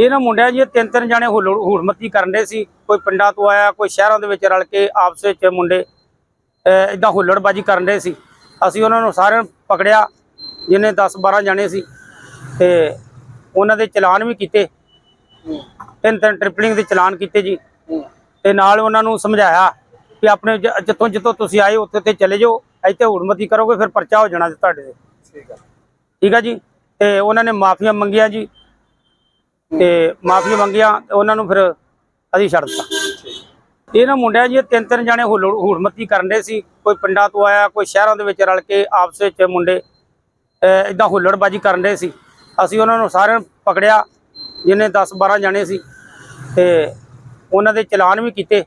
ਇਹਨਾਂ ਮੁੰਡਿਆਂ ਜੀ ਤਿੰਨ ਤਿੰਨ ਜਾਣੇ ਹੂੜਮਤੀ ਕਰਨ ਦੇ ਸੀ। ਕੋਈ ਪਿੰਡਾਂ ਤੋਂ ਆਇਆ ਕੋਈ ਸ਼ਹਿਰਾਂ ਦੇ ਵਿੱਚ ਰਲ ਕੇ ਆਪਸ ਵਿੱਚ ਮੁੰਡੇ ਇਦਾਂ ਹੁੱਲੜਬਾਜੀ ਕਰਨ ਦੇ ਸੀ। ਅਸੀਂ ਉਹਨਾਂ ਨੂੰ ਸਾਰਿਆਂ ਨੂੰ ਪਕੜਿਆ ਜਿੰਨੇ 10 12 ਜਾਣੇ ਸੀ ਤੇ ਉਹਨਾਂ ਦੇ ਚਲਾਨ ਵੀ ਕੀਤੇ। ਤਿੰਨ ਤਿੰਨ ਟ੍ਰਿਪਲਿੰਗ ਦੇ ਚਲਾਨ ਕੀਤੇ ਜੀ। ਤੇ ਨਾਲ ਉਹਨਾਂ ਨੂੰ ਸਮਝਾਇਆ ਕਿ ਆਪਣੇ ਜਿੱਥੋਂ ਜਿੱਥੋਂ ਤੁਸੀਂ ਆਏ ਉੱਥੇ ਤੇ ਚਲੇ ਜਾਓ ਇੱਥੇ ਹੁੜਮਤੀ ਕਰੋਗੇ ਫਿਰ ਪਰਚਾ ਹੋ ਜਾਣਾ ਤੁਹਾਡੇ ਤੇ। ਠੀਕ ਆ। ਠੀਕ ਆ ਜੀ? ਤੇ ਉਹਨਾਂ ਨੇ ਮਾਫੀਆਂ ਮੰਗੀਆਂ ਜੀ। ਤੇ ਮਾਫੀਆਂ ਮੰਗੀਆਂ ਤੇ ਉਹਨਾਂ ਨੂੰ ਫਿਰ ਅਸੀਂ ਛੱਡ ਦਿੱਤਾ। ਇਹਨਾਂ ਮੁੰਡਿਆਂ ਜੀ ਤਿੰਨ ਤਿੰਨ ਜਾਣੇ ਹੁੱਲ ਹੂੜਮਤੀ ਕਰਨ ਦੇ ਸੀ। ਕੋਈ ਪਿੰਡਾਂ ਤੋਂ ਆਇਆ, ਕੋਈ ਸ਼ਹਿਰਾਂ ਦੇ ਵਿੱਚ ਰਲ ਕੇ ਆਪਸ ਵਿੱਚ ਮੁੰਡੇ ਇਦਾਂ ਹੁੱਲੜਬਾਜੀ ਕਰਨ ਦੇ ਸੀ। ਅਸੀਂ ਉਹਨਾਂ ਨੂੰ ਸਾਰਿਆਂ ਨੂੰ ਪਕੜਿਆ, ਜਿੰਨੇ 10 12 ਜਾਣੇ ਸੀ। ਤੇ ਉਹਨਾਂ ਦੇ ਚਲਾਨ ਵੀ ਕੀਤੇ।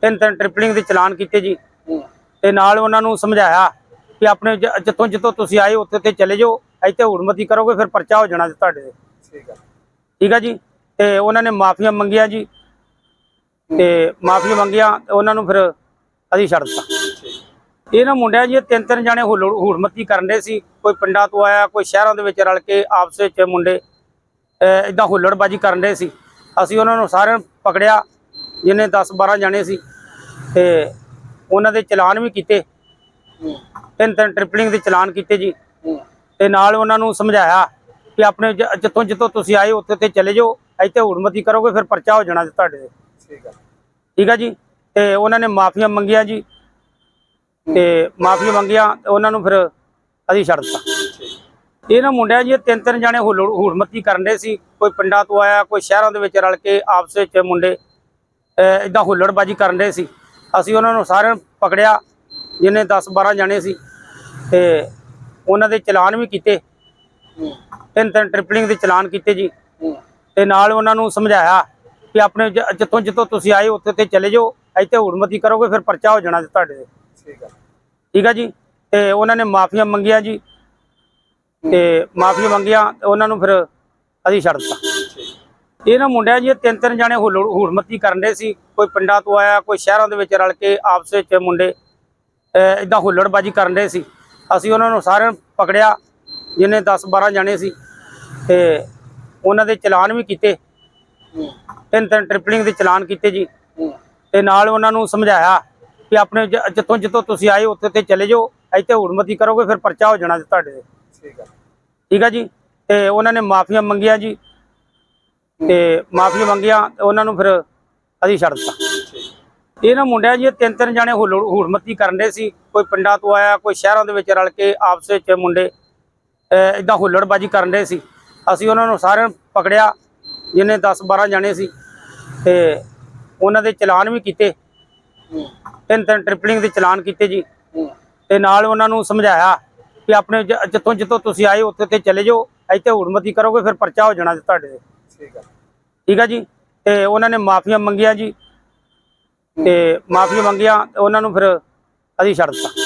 ਤਿੰਨ ਤਿੰਨ ਟ੍ਰਿਪਲਿੰਗ ਦੇ ਚਲਾਨ ਕੀਤੇ ਜੀ। ਤੇ ਨਾਲ ਉਹਨਾਂ ਨੂੰ ਸਮਝਾਇਆ ਕਿ ਆਪਣੇ ਜਿੱਥੋਂ ਜਿੱਥੋਂ ਤੁਸੀਂ ਆਏ, ਉੱਥੇ ਤੇ ਚਲੇ ਜਾਓ। ਇੱਥੇ ਹੁੜਮਤੀ ਕਰੋਗੇ, ਫਿਰ ਪਰਚਾ ਹੋ ਜਾਣਾ ਜੀ ਤੁਹਾਡੇ ਤੇ। ਠੀਕ ਆ ਠੀਕ ਆ ਜੀ? ਤੇ ਉਹਨਾਂ ਨੇ ਮਾਫੀਆਂ ਮੰਗੀਆਂ ਜੀ। ਤੇ ਮਾਫੀਆਂ ਮੰਗੀਆਂ ਤੇ ਉਹਨਾਂ ਨੂੰ ਫਿਰ ਅਸੀਂ ਛੱਡ ਦਿੱਤਾ। ਇਹਨਾਂ ਮੁੰਡਿਆਂ ਜੀ ਤਿੰਨ ਤਿੰਨ ਜਾਣੇ ਹੁੱਲ, ਹੂੜਮਤੀ ਕਰਨ ਦੇ ਸੀ। ਕੋਈ ਪਿੰਡਾਂ ਤੋਂ ਆਇਆ, ਕੋਈ ਸ਼ਹਿਰਾਂ ਦੇ ਵਿੱਚ ਰਲ ਕੇ ਆਪਸ ਵਿੱਚ ਮੁੰਡੇ ਇਦਾਂ ਹੁੱਲੜਬਾਜੀ ਕਰਨ ਦੇ ਸੀ। ਅਸੀਂ ਉਹਨਾਂ ਨੂੰ ਸਾਰਿਆਂ ਨੂੰ ਪਕੜਿਆ, ਜਿੰਨੇ 10 12 ਜਾਣੇ ਸੀ। ਤੇ ਉਹਨਾਂ ਦੇ ਚਲਾਨ ਵੀ ਕੀਤੇ। ਤਿੰਨ ਤਿੰਨ ਟ੍ਰਿਪਲਿੰਗ ਦੇ ਚਲਾਨ ਕੀਤੇ ਜੀ। ਤੇ ਨਾਲ ਉਹਨਾਂ ਨੂੰ ਸਮਝਾਇਆ ਕਿ ਆਪਣੇ ਜ- ਜਿੱਥੋਂ ਜਿੱਥੋਂ ਤੁਸੀਂ ਆਏ ਉੱਥੇ ਤੇ ਚਲੇ ਜਾਓ ਇੱਥੇ ਹੁੜਮਤੀ ਕਰੋਗੇ ਫਿਰ ਪਰਚਾ ਹੋ ਜਾਣਾ ਜੀ ਤੁਹਾਡੇ ਤੇ। ਠੀਕ ਆ। ਠੀਕ ਆ ਜੀ? ਤੇ ਉਹਨਾਂ ਨੇ ਮਾਫੀਆਂ ਮੰਗੀਆਂ ਜੀ। ਤੇ ਮਾਫੀਆਂ ਮੰਗੀਆਂ ਤੇ ਉਹਨਾਂ ਨੂੰ ਫਿਰ ਅਸੀਂ ਛੱਡ ਦਿੱਤਾ। ਇਹਨਾਂ ਮੁੰਡਿਆਂ ਜੀ ਇਹ ਤਿੰਨ ਤਿੰਨ ਜਾਣੇ ਹੂੜਮਤੀ ਕਰਨ ਦੇ ਸੀ। ਕੋਈ ਪਿੰਡਾਂ ਤੋਂ ਆਇਆ ਕੋਈ ਸ਼ਹਿਰਾਂ ਦੇ ਵਿੱਚ ਰਲ ਕੇ ਆਪਸ ਵਿੱਚ ਮੁੰਡੇ ਇਦਾਂ ਹੁੱਲੜਬਾਜੀ ਕਰਨ ਦੇ ਸੀ। ਅਸੀਂ ਉਹਨਾਂ ਨੂੰ ਸਾਰਿਆਂ ਨੂੰ ਪਕੜਿਆ ਜਿੰਨੇ 10 12 ਜਾਣੇ ਸੀ। ਤੇ ਉਹਨਾਂ ਦੇ ਚਲਾਨ ਵੀ ਕੀਤੇ। ਤਿੰਨ ਤਿੰਨ ਟ੍ਰਿਪਲਿੰਗ ਦੇ ਚਲਾਨ ਕੀਤੇ ਜੀ। ਤੇ ਨਾਲ ਉਹਨਾਂ ਨੂੰ ਸਮਝਾਇਆ ਕਿ ਆਪਣੇ ਜਿੱਥੋਂ ਜਿੱਥੋਂ ਤੁਸੀਂ ਆਏ ਉੱਥੇ ਤੇ ਚਲੇ ਜਾਓ ਇੱਥੇ ਹੁੜਮਤੀ ਕਰੋਗੇ ਫਿਰ ਪਰਚਾ ਹੋ ਜਾਣਾ ਤੁਹਾਡੇ ਤੇ। ਠੀਕ ਆ। ਜੀ? ਤੇ ਉਹਨਾਂ ਨੇ ਮਾਫੀਆਂ ਮੰਗੀਆਂ ਜੀ। ਤੇ ਮਾਫੀਆਂ ਮੰਗੀਆਂ ਤੇ ਉਹਨਾਂ ਨੂੰ ਫਿਰ ਅਸੀਂ ਛੱਡ ਦਿੱਤਾ। ਇਹਨਾਂ ਮੁੰਡਿਆਂ ਜੀ ਇਹ ਤਿੰਨ ਤਿੰਨ ਜਾਣੇ ਹੂੜਮਤੀ ਕਰਨ ਦੇ ਸੀ। ਕੋਈ ਪਿੰਡਾਂ ਤੋਂ ਆਇਆ ਕੋਈ ਸ਼ਹਿਰਾਂ ਦੇ ਵਿੱਚ ਰਲ ਕੇ ਆਪਸ ਵਿੱਚ ਮੁੰਡੇ ਇਦਾਂ ਹੁੱਲੜਬਾਜੀ ਕਰਨ ਦੇ ਸੀ। ਅਸੀਂ ਉਹਨਾਂ ਨੂੰ ਸਾਰਿਆਂ ਨੂੰ ਪਕੜਿਆ। ਜਿੰਨੇ 10 12 ਜਾਣੇ ਸੀ ਤੇ ਉਹਨਾਂ ਦੇ ਚਲਾਨ ਵੀ ਕੀਤੇ। ਤਿੰਨ ਤਿੰਨ ਟ੍ਰਿਪਲਿੰਗ ਦੇ ਚਲਾਨ ਕੀਤੇ ਜੀ। ਤੇ ਨਾਲ ਉਹਨਾਂ ਨੂੰ ਸਮਝਾਇਆ ਕਿ ਆਪਣੇ ਜਿੱਥੋਂ ਜਿੱਥੋਂ ਤੁਸੀਂ ਆਏ ਉੱਥੇ ਤੇ ਚਲੇ ਜਾਓ ਇੱਥੇ ਹੁੜਮਤੀ ਕਰੋਗੇ ਫਿਰ ਪਰਚਾ ਹੋ ਜਾਣਾ ਤੁਹਾਡੇ ਤੇ। ਠੀਕ ਆ। ਜੀ? ਤੇ ਉਹਨਾਂ ਨੇ ਮਾਫੀਆਂ ਮੰਗੀਆਂ ਜੀ। ਤੇ ਮਾਫੀਆਂ ਮੰਗੀਆਂ ਉਹਨਾਂ ਨੂੰ ਫਿਰ ਅਸੀਂ ਛੱਡ ਦਿੱਤਾ। ਇਹਨਾਂ ਮੁੰਡਿਆਂ ਜੀ ਤਿੰਨ ਤਿੰਨ ਜਾਣੇ ਹੂੜਮਤੀ ਕਰਨ ਦੇ ਸੀ। ਕੋਈ ਪਿੰਡਾਂ ਤੋਂ ਆਇਆ ਕੋਈ ਸ਼ਹਿਰਾਂ ਦੇ ਵਿੱਚ ਰਲ ਕੇ ਆਪਸ ਵਿੱਚ ਮੁੰਡੇ ਇਦਾਂ ਹੁੱਲੜਬਾਜੀ ਕਰਨ ਦੇ ਸੀ। ਅਸੀਂ ਉਹਨਾਂ ਨੂੰ ਸਾਰਿਆਂ ਨੂੰ ਪਕੜਿਆ ਜਿੰਨੇ 10 12 ਜਾਣੇ ਸੀ ਤੇ ਉਹਨਾਂ ਦੇ ਚਲਾਨ ਵੀ ਕੀਤੇ। ਤਿੰਨ ਤਿੰਨ ਟ੍ਰਿਪਲਿੰਗ ਦੇ ਚਲਾਨ ਕੀਤੇ ਜੀ। ਤੇ ਨਾਲ ਉਹਨਾਂ ਨੂੰ ਸਮਝਾਇਆ ਕਿ ਆਪਣੇ ਜਿੱਥੋਂ ਜਿੱਥੋਂ ਤੁਸੀਂ ਆਏ ਉੱਥੇ ਤੇ ਚਲੇ ਜਾਓ ਇੱਥੇ ਹੁੜਮਤੀ ਕਰੋਗੇ ਫਿਰ ਪਰਚਾ ਹੋ ਜਾਣਾ ਤੁਹਾਡੇ ਤੇ। ਠੀਕ ਆ ਜੀ। ਤੇ ਉਹਨਾਂ ਨੇ ਮਾਫੀਆਂ ਮੰਗੀਆਂ ਜੀ। ਤੇ ਮਾਫੀਆਂ ਮੰਗੀਆਂ ਉਹਨਾਂ ਨੂੰ ਫਿਰ ਅਸੀਂ ਛੱਡ ਦਿੱਤਾ।